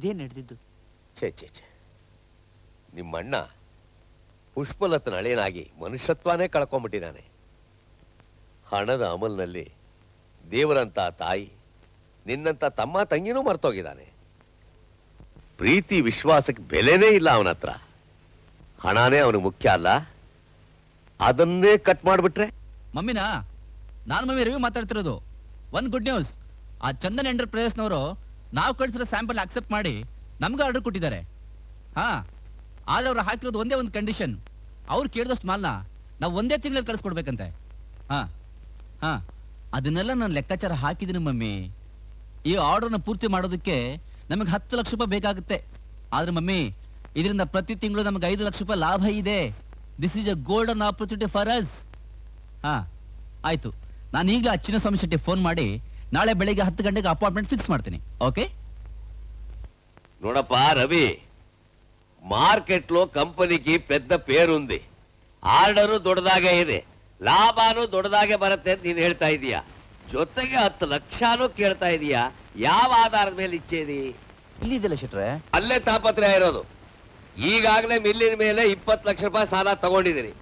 ಇದೇ ನಡೆದಿದ್ದು. ಛೇ ಛೇ ಛೇ. ನಿಮ್ಮಣ್ಣ ಪುಷ್ಪಲತನ ಅಳಿಯನಾಗಿ ಮನುಷ್ಯತ್ವಾನೇ ಕಳ್ಕೊಂಡ್ಬಿಟ್ಟಿದ್ದಾನೆ ಹಣದ ಅಮಲ್ನಲ್ಲಿ ದೇವರಂತ ತಾಯಿ ನಿನ್ನಂತ ತಮ್ಮ ತಂಗಿನೂ ಮರ್ತೋಗಿದ್ದಾನೆ. ಪ್ರೀತಿ ವಿಶ್ವಾಸಕ್ಕೆ ಬೆಲೆನೇ ಇಲ್ಲ ಅವನ ಹತ್ರ ಹಣನೇ ಅವನಿಗೆ ಮುಖ್ಯ ಅಲ್ಲ. ಅದನ್ನೇ ಕಟ್ ಮಾಡಿಬಿಟ್ರೆ? ಮಮ್ಮಿನಾ ನಾನು ಮಮ್ಮಿ ರಿವ್ಯೂ ಮಾತಾಡ್ತಿರೋದು. ಒನ್ ಗುಡ್ ನ್ಯೂಸ್ ಆ ಚಂದನ್ ಎಂಟರ್ಪ್ರೈಸಸ್ನವರು ನಾವು ಕಳಿಸಿರೋ ಸ್ಯಾಂಪಲ್ ಅಕ್ಸೆಪ್ಟ್ ಮಾಡಿ ನಮ್ಗೆ ಆರ್ಡರ್ ಕೊಟ್ಟಿದ್ದಾರೆ. ಹಾ, ಆದ್ರೆ ಅವ್ರು ಹಾಕಿರೋದು ಒಂದೇ ಒಂದು ಕಂಡೀಷನ್ ಅವ್ರು ಕೇಳಿದಷ್ಟು ಮಾಲ್ನ ನಾವು ಒಂದೇ ತಿಂಗಳಲ್ಲಿ ಕಳಿಸ್ಕೊಡ್ಬೇಕಂತೆ. ಹಾ ಹಾ, ಅದನ್ನೆಲ್ಲ ನಾನು ಲೆಕ್ಕಾಚಾರ ಹಾಕಿದ್ದೀನಿ ಮಮ್ಮಿ. ಈ ಆರ್ಡರ್ನ ಪೂರ್ತಿ ಮಾಡೋದಕ್ಕೆ ನಮಗೆ ಹತ್ತು ಲಕ್ಷ ರೂಪಾಯಿ ಬೇಕಾಗುತ್ತೆ. ಆದ್ರೆ ಮಮ್ಮಿ, ಇದರಿಂದ ಪ್ರತಿ ತಿಂಗಳು ನಮಗೆ ಐದು ಲಕ್ಷ ರೂಪಾಯಿ ಲಾಭ ಇದೆ. This is a golden opportunity for us ಹಾ, ಆಯ್ತು. ನಾನು ಈಗ ಸ್ವಾಮಿ ಶೆಟ್ಟಿ ಫೋನ್ ಮಾಡಿ ನಾಳೆ ಬೆಳಿಗ್ಗೆ ಹತ್ತು ಗಂಟೆಗೆ ಅಪಾಯಿಂಟ್ಮೆಂಟ್ ಫಿಕ್ಸ್ ಮಾಡ್ತೀನಿ ಓಕೆ ನೋಡಪ್ಪ రవి మార్కెట్లో కంపెనీకి పెద్ద పేరుంది ఆర్డరు దొడదాగే ಇದೆ ಲಾಭನೂ ದೊಡ್ಡದಾಗೆ ಬರುತ್ತೆ ಅಂತ ನೀನ್ ಹೇಳ್ತಾ ಇದೀಯಾ ಜೊತೆಗೆ ಹತ್ತು ಲಕ್ಷನೂ ಕೇಳ್ತಾ ಇದೀಯಾ ಯಾವ ಆಧಾರದ ಮೇಲೆ ಇಚ್ಛೇದಿ ಇಲ್ಲಿದೆಲ್ಲ ಶೆಟ್ರೆ ಅಲ್ಲೇ ತಾಪತ್ರಯ ಇರೋದು ಈಗಾಗಲೇ ಮಿಲ್ಲಿನ ಮೇಲೆ ಇಪ್ಪತ್ತು ಲಕ್ಷ ರೂಪಾಯಿ ಸಾಲ ತಗೊಂಡಿದ್ದೀರಿ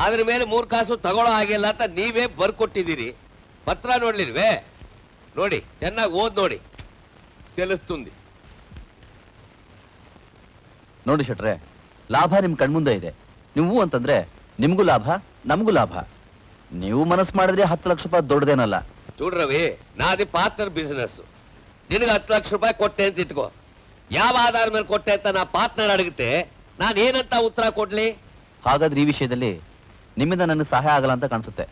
ಅದ್ರ ಮೇಲೆ ಮೂರ್ ಕಾಸು ತಗೊಳ್ಳೋ ಹಾಗಿಲ್ಲ ಅಂತ ನೀವೇ ಬರ್ಕೊಟ್ಟಿದ್ದೀರಿ ಪತ್ರ ನೋಡ್ಲಿಲ್ವೇ ನೋಡಿ ಚೆನ್ನಾಗಿ ಓದ್ ನೋಡಿ తెలుస్తుంది ನೋಡಿ ಶೆಟ್ರೆ ಲಾಭ ನಿಮ್ ಕಣ್ಮುಂದೆ ಇದೆ ನೀವು ಅಂತಂದ್ರೆ ನಿಮ್ಗೂ ಲಾಭ ನಮಗೂ ಲಾಭ ನೀವು ಮನಸ್ಸು ಮಾಡಿದ್ರೆ ಹತ್ತು ಲಕ್ಷ ರೂಪಾಯಿ ದೊಡ್ಡದೇನಲ್ಲ చూడు రవి నాది పార్ట్నర్ బిజినెస్ ನಿನಗೆ ಹತ್ತು ಲಕ್ಷ ರೂಪಾಯಿ ಕೊಟ್ಟೆ ಅಂತ ಇಟ್ಕೋ ಯಾವ ಆಧಾರ ಮೇಲೆ ಕೊಟ್ಟೆ ಅಂತ ನಾ ಪಾರ್ಟ್ನರ್ ಅಡಗುತ್ತೆ ನಾನು ಏನಂತ ಉತ್ತರ ಕೊಡ್ಲಿ ಹಾಗಾದ್ರೆ ಈ ವಿಷಯದಲ್ಲಿ ನಿಮ್ಮಿಂದ ನನಗೆ ಸಹಾಯ ಆಗಲ್ಲ ಅಂತ ಕಾಣಿಸುತ್ತೆ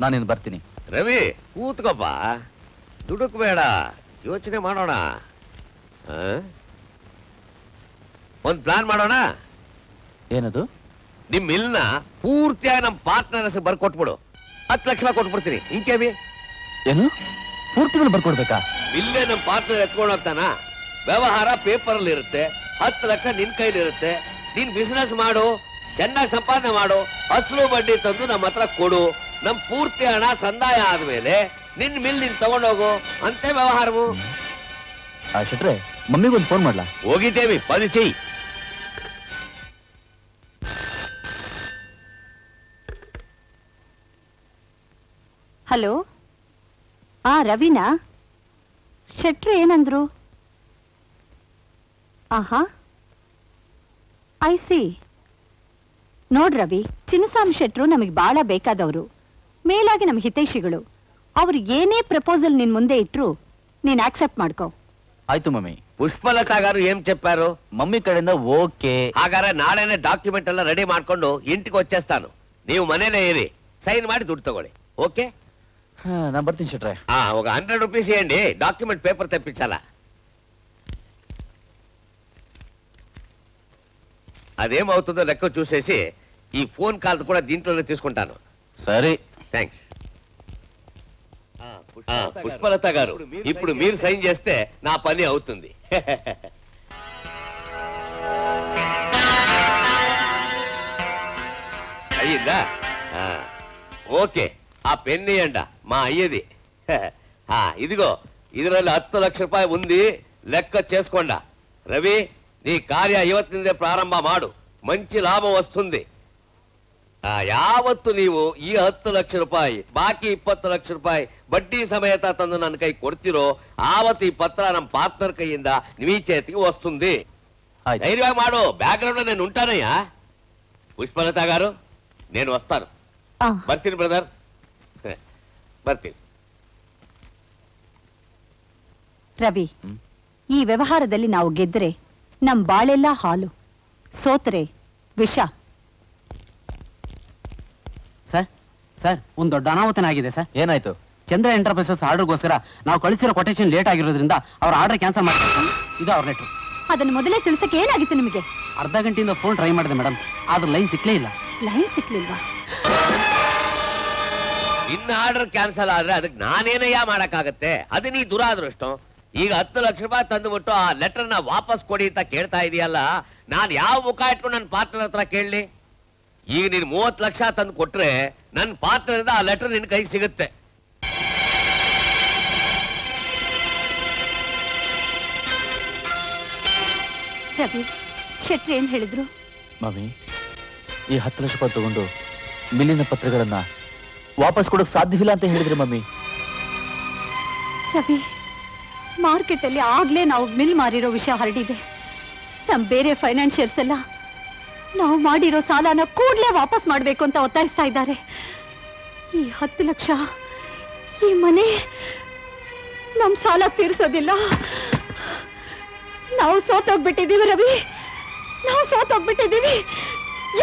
ನಾನಿನ್ ಬರ್ತೀನಿ ರವಿ ಕೂತ್ಕೊಪ್ಪ. ದುಡುಕ್ಬೇಡ. ಯೋಚನೆ ಮಾಡೋಣ? ಒಂದ್ ಪ್ಲಾನ್ ಮಾಡೋಣ? ಏನದು? ನಿಮ್ ಮಿಲ್ನ ಪೂರ್ತಿಯಾಗಿ ನಮ್ ಪಾರ್ಟ್ನರ್ ಹೆಸರು ಬರ್ಕೊಟ್ಬಿಡು. ಹತ್ತು ಲಕ್ಷ ಕೊಟ್ಬಿಡ್ತೀನಿ. ಇಂಕೇವಿ ಏನು? ಪೂರ್ತಿ ಮೇಲೆ ಬರ್ಕೊಡ್ಬೇಕಾ? ಇಲ್ಲೇ ನಮ್ ಪಾರ್ಟ್ನರ್ ಎತ್ಕೊಂಡು ಹೋಗ್ತಾನ. ವ್ಯವಹಾರ ಪೇಪರ್ ಅಲ್ಲಿ ಇರುತ್ತೆ. ಹತ್ತು ಲಕ್ಷ ನಿನ್ ಕೈಲಿ ಇರುತ್ತೆ. ನೀನ್ ಬಿಸ್ನೆಸ್ ಮಾಡು. ಚೆನ್ನಾಗಿ ಸಂಪಾದನೆ ಮಾಡು. ಅಸಲು ಬಡ್ಡಿ ತಂದು ನಮ್ಮ ಹತ್ರ ಕೊಡು. ನಮ್ ಪೂರ್ತಿ ಹಣ ಸಂದಾಯ ಆದ್ಮೇಲೆ ನಿನ್ ಮಿಲ್ ನಿನ್ ತಗೊಂಡೋಗು ಅಂತ ವ್ಯವಹಾರವು. ಆ ಮಮ್ಮಿಗೆ ಮಮ್ಮಿಗೊಂದು ಫೋನ್ ಮಾಡ್ಲಾ? ಹೋಗಿದ್ದೇವಿ ಪದಿ ಚೆಯ್ ಹಲೋ? ಆ ರವಿನಾ? ಶೆಟ್ರು ಏನಂದ್ರು? ಆಹಾ. I see. ನೋಡ್ ರವಿ ಚಿನ್ನಸ್ವಾಮಿ ಶೆಟ್ರು ನಮಗೆ ಬಹಳ ಬೇಕಾದವರು. ಮೇಲಾಗಿ ನಮ್ಮ ಹಿತೈಷಿಗಳು ಅವ್ರು ಏನೇ ಪ್ರಪೋಸಲ್ ನಿನ್ ಮುಂದೆ ಇಟ್ರು ನೀನ್ ಆಕ್ಸೆಪ್ಟ್ ಮಾಡ್ಕೋ ಆಯ್ತು ಮಮ್ಮಿ పుష్పలత గారు ఏం చెప్పారు ಮಮ್ಮಿ ಕಡೆಯಿಂದ ಓಕೆ ಹಾಗಾದ್ರೆ ನಾಳೆನೆ ಡಾಕ್ಯುಮೆಂಟ್ ಎಲ್ಲ ರೆಡಿ ಮಾಡ್ಕೊಂಡು ಇಂಟಿಗೆ వచ్చేస్తాను ನೀವು ಮನೇಲೇ ಇರಿ ಸೈನ್ ಮಾಡಿ ದುಡ್ಡು ತಗೊಳ್ಳಿ ఓకే ನಾನು ಬರ್ತೀನಿ ಶೆಟ್ರೆ ఆ, ఒక హండ్రెడ్ రూపీస్ ఇవ్వండి డాక్యుమెంట్ పేపర్ తెప్పించాలా అదేమవుతుందో లెక్క చూసేసి ఈ ఫోన్ కాల్ కూడా దీంట్లోనే తీసుకుంటాను సరే థ్యాంక్స్ పుష్పలత గారు. ఇప్పుడు మీరు సైన్ చేస్తే నా పని అవుతుంది. అయ్యిందా? ఓకే ఆ పెన్ ఇయ్యండా మా అయ్యది. ఇదిగో ఇదిలో హత్తు లక్ష రూపాయ ఉంది లెక్క చేసుకోండా. రవి నీ కార్య ఐవత్తిందే ప్రారంభ మాడు మంచి లాభం వస్తుంది. ಯಾವತ್ತು ನೀವು ಈ ಹತ್ತು ಲಕ್ಷ ರೂಪಾಯಿ ಬಾಕಿ ಇಪ್ಪತ್ತು ಲಕ್ಷ ರೂಪಾಯಿ ಬಡ್ಡಿ ಸಮೇತ ತಂದು ನನ್ನ ಕೈ ಕೊಡ್ತಿರೋ ಆವತ್ತು ಈ ಪತ್ರ ನಮ್ಮ ಪಾರ್ಟ್ನರ್ ಕೈಯಿಂದ మీ చేతికి వస్తుంది ಆಯ್ತು ధైర్యంగా మాడు బ్యాక్గ్రౌండ్ లో నేను ఉంటానయ్యా పుష్పలత గారు నేను వస్తాను ಆ, ಬರ್ತೀನಿ ಬ್ರದರ್ ಬರ್ತೀನಿ ರವಿ ಹ್ಮ್. ಈ ವ್ಯವಹಾರದಲ್ಲಿ ನಾವು ಗೆದ್ರೆ ನಮ್ ಬಾಳೆಲ್ಲ ಹಾಲು ಸೋತರೆ ವಿಷ ಸರ್ ಸರ್ ಒಂದು ದೊಡ್ಡ ಅನಾಹುತನಾಗಿದೆ ಸರ್. ಏನಾಯ್ತು? ಚಂದ್ರ ಎಂಟರ್ಪ್ರೈಸಸ್ ಆರ್ಡರ್ಗೋಸ್ಕರ ನಾವು ಕಳಿಸಿರೋ ಕೊಟೇಶನ್ ಲೇಟ್ ಆಗಿರೋದ್ರಿಂದ ಅವ್ರ ಆರ್ಡರ್ ಕ್ಯಾನ್ಸಲ್ ಮಾಡ್ತಾರೆ ಇದು ಅವ್ರ ಲೆಟರ್ ಅದನ್ನ ಮೊದಲೇ ತಿಳಿಸಕ್ಕೆ ಏನಾಗಿತ್ತು ನಿಮಗೆ? ಅರ್ಧ ಗಂಟೆಯಿಂದ ಫೋನ್ ಟ್ರೈ ಮಾಡಿದೆ ಮೇಡಮ್ ಆದ್ರೆ ಲೈನ್ ಸಿಕ್ಲೇ ಇಲ್ಲ. ಲೈನ್ ಸಿಕ್ಲಿಲ್ವಾ? ಇನ್ನ ಆರ್ಡರ್ ಕ್ಯಾನ್ಸಲ್ ಆದ್ರೆ ಅದಕ್ಕೆ ನಾನೇನಯ್ಯ ಮಾಡಕ್ಕಾಗತ್ತೆ? ಅದು ನೀ ದುರಾದೃಷ್ಟ. ಈಗ ಹತ್ತು ಲಕ್ಷ ರೂಪಾಯಿ ತಂದುಬಿಟ್ಟು ಆ ಲೆಟರ್ನ ವಾಪಸ್ ಕೊಡಿ ಅಂತ ಕೇಳ್ತಾ ಇದೆಯಲ್ಲ ನಾನು ಯಾವ ಮುಖ ಇಟ್ಕೊಂಡು ನನ್ನ ಪಾರ್ಟ್ನರ್ ಹತ್ರ ಕೇಳಲಿ? ಈಗ ನೀನ್ ಮೂವತ್ ಲಕ್ಷ ತಂದು ಕೊಟ್ರೆ ನನ್ನ ಪಾತ್ರದಿಂದ ಇಂದ ಆ ಲೆಟರ್ ನಿನ್ ಕೈಗೆ ಸಿಗುತ್ತೆ. ರವಿ ಶೆಟ್ರಿ ಏನ್ ಹೇಳಿದ್ರು? ಮಮ್ಮಿ ಈ ಹತ್ತು ಲಕ್ಷ ರೂಪಾಯಿ ತಗೊಂಡು ಮಿಲ್ಲಿನ ಪತ್ರಗಳನ್ನ ವಾಪಸ್ ಕೊಡಕ್ ಸಾಧ್ಯವಿಲ್ಲ ಅಂತ ಹೇಳಿದ್ರು ಮಮ್ಮಿ ರವಿ ಮಾರ್ಕೆಟ್ ಅಲ್ಲಿ ಆಗ್ಲೇ ನಾವು ಮಿಲ್ ಮಾರಿರೋ ವಿಷಯ ಹರಡಿದೆ. ನಮ್ ಬೇರೆ ಫೈನಾನ್ಷಿಯರ್ಸ್ ಎಲ್ಲ ನಾವು ಮಾಡಿರೋ ಸಾಲನ ಕೂಡಲೇ ವಾಪಸ್ ಮಾಡಬೇಕು ಅಂತ ಒತ್ತಾಯಿಸ್ತಾ ಇದ್ದಾರೆ. ಈ ಹತ್ತು ಲಕ್ಷ, ಈ ಮನೆ ನಮ್ ಸಾಲ ತೀರಿಸೋದಿಲ್ಲ. ನಾವು ಸೋತೋಗ್ಬಿಟ್ಟಿದ್ದೀವಿ ರವಿ. ನಾವು ಸೋತೋಗ್ಬಿಟ್ಟಿದೀವಿ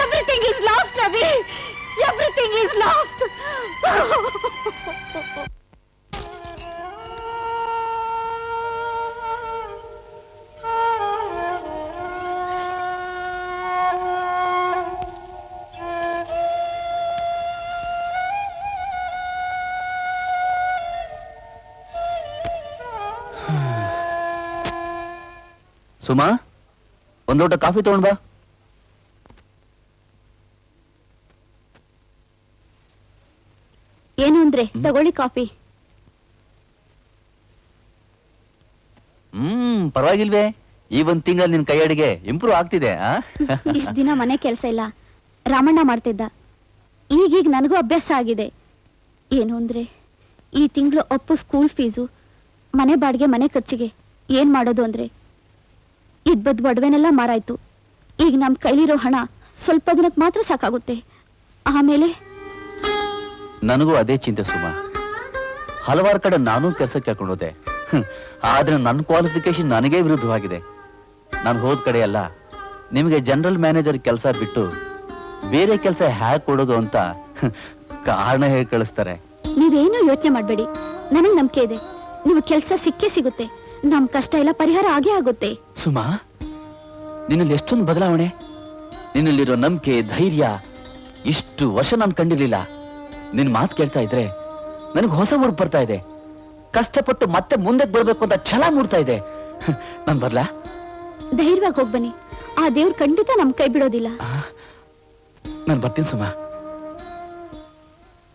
everything is lost Ravi. Everything is lost Suma ಒಂದ್ ಲೋಟ ಕಾಫಿ ತಗೊಂಡ್ ಬಾ. ಏನು ಅಂದ್ರೆ? ತಗೊಳ್ಳಿ ಕಾಫಿ. ಹ್ಮ್ ಪರವಾಗಿಲ್ವೇ. ಈ ಒಂದ್ ತಿಂಗಳ ನಿನ್ ಕೈ ಅಡಿಗೆ ಇಂಪ್ರೂವ್ ಆಗ್ತಿದೆ ಆ? ಇಷ್ಟ ದಿನ ಮನೆ ಕೆಲಸ ಇಲ್ಲ. ರಾಮಣ್ಣ ಮಾಡ್ತಿದ್ದ. ಈಗೀಗ ನನಗೂ ಅಭ್ಯಾಸ ಆಗಿದೆ. ಏನು ಅಂದ್ರೆ ಈ ತಿಂಗಳು ಅಪ್ಪು ಸ್ಕೂಲ್ ಫೀಸು ಮನೆ ಬಾಡಿಗೆ ಮನೆ ಖರ್ಚಿಗೆ. ಏನ್ ಮಾಡೋದು ಅಂದ್ರೆ? ಇದ್ಬದ್ ಒಡವೆನೆಲ್ಲ ಮಾರಾಯ್ತು. ಈಗ ನಮ್ ಕೈಲಿರೋ ಹಣ ಸ್ವಲ್ಪ ದಿನಕ್ಕೆ ಮಾತ್ರ ಸಾಕಾಗುತ್ತೆ. ಆಮೇಲೆ? ನನಗೂ ಅದೇ ಚಿಂತೆ ಸುಮಾ. ಹಲವಾರು ಕಡೆ ನಾನು ಕೆಲಸಕ್ಕೆ ಹಾಕೊಂಡೋದೆ ಆದ್ರೆ ನನ್ನ ಕ್ವಾಲಿಫಿಕೇಶನ್ ನನಗೆ ವಿರುದ್ಧವಾಗಿದೆ. ನಾನು ಹೋದ ಕಡೆ ಅಲ್ಲ ನಿಮಗೆ ಜನರಲ್ ಮ್ಯಾನೇಜರ್ ಕೆಲಸ ಬಿಟ್ಟು ಬೇರೆ ಕೆಲಸ ಹ್ಯಾಕ್ ಕೊಡೋದು ಅಂತ ಕಾರಣ ಹೇಳಿ ಕಳಿಸ್ತಾರೆ? ನೀವೇನು ಯೋಚನೆ ಮಾಡಬೇಡಿ. ನನಗೆ ನಂಬಿಕೆ ಇದೆ. ನೀವು ಕೆಲಸ ಸಿಕ್ಕೇ ಸಿಗುತ್ತೆ. ನಮ್ ಕಷ್ಟ ಎಲ್ಲ ಪರಿಹಾರ ಆಗೇ ಆಗುತ್ತೆ. ಸುಮಾ ನಿನ್ನಲ್ಲಿ ಎಷ್ಟೊಂದು ಬದಲಾವಣೆ. ನಿನ್ನಲ್ಲಿರೋ ನಂಬಿಕೆ ಧೈರ್ಯ ಇಷ್ಟು ವರ್ಷ ನಾನು ಕಂಡಿರ್ಲಿಲ್ಲ. ನಿನ್ ಮಾತು ಕೇಳ್ತಾ ಇದ್ರೆ ನನಗೆ ಹೊಸ ಊರು ಬರ್ತಾ ಇದೆ. ಕಷ್ಟಪಟ್ಟು ಮತ್ತೆ ಮುಂದೆ ಬರ್ಬೇಕು ಅಂತ ಛಲ ಮೂಡ್ತಾ ಇದೆ. ನಾನ್ ಬರ್ಲಾ? ಧೈರ್ಯವಾಗಿ ಹೋಗ್ಬನ್ನಿ ಆ ದೇವ್ರು ಖಂಡಿತ ನಮ್ ಕೈ ಬಿಡೋದಿಲ್ಲ. ನಾನು ಬರ್ತೀನಿ ಸುಮಾ.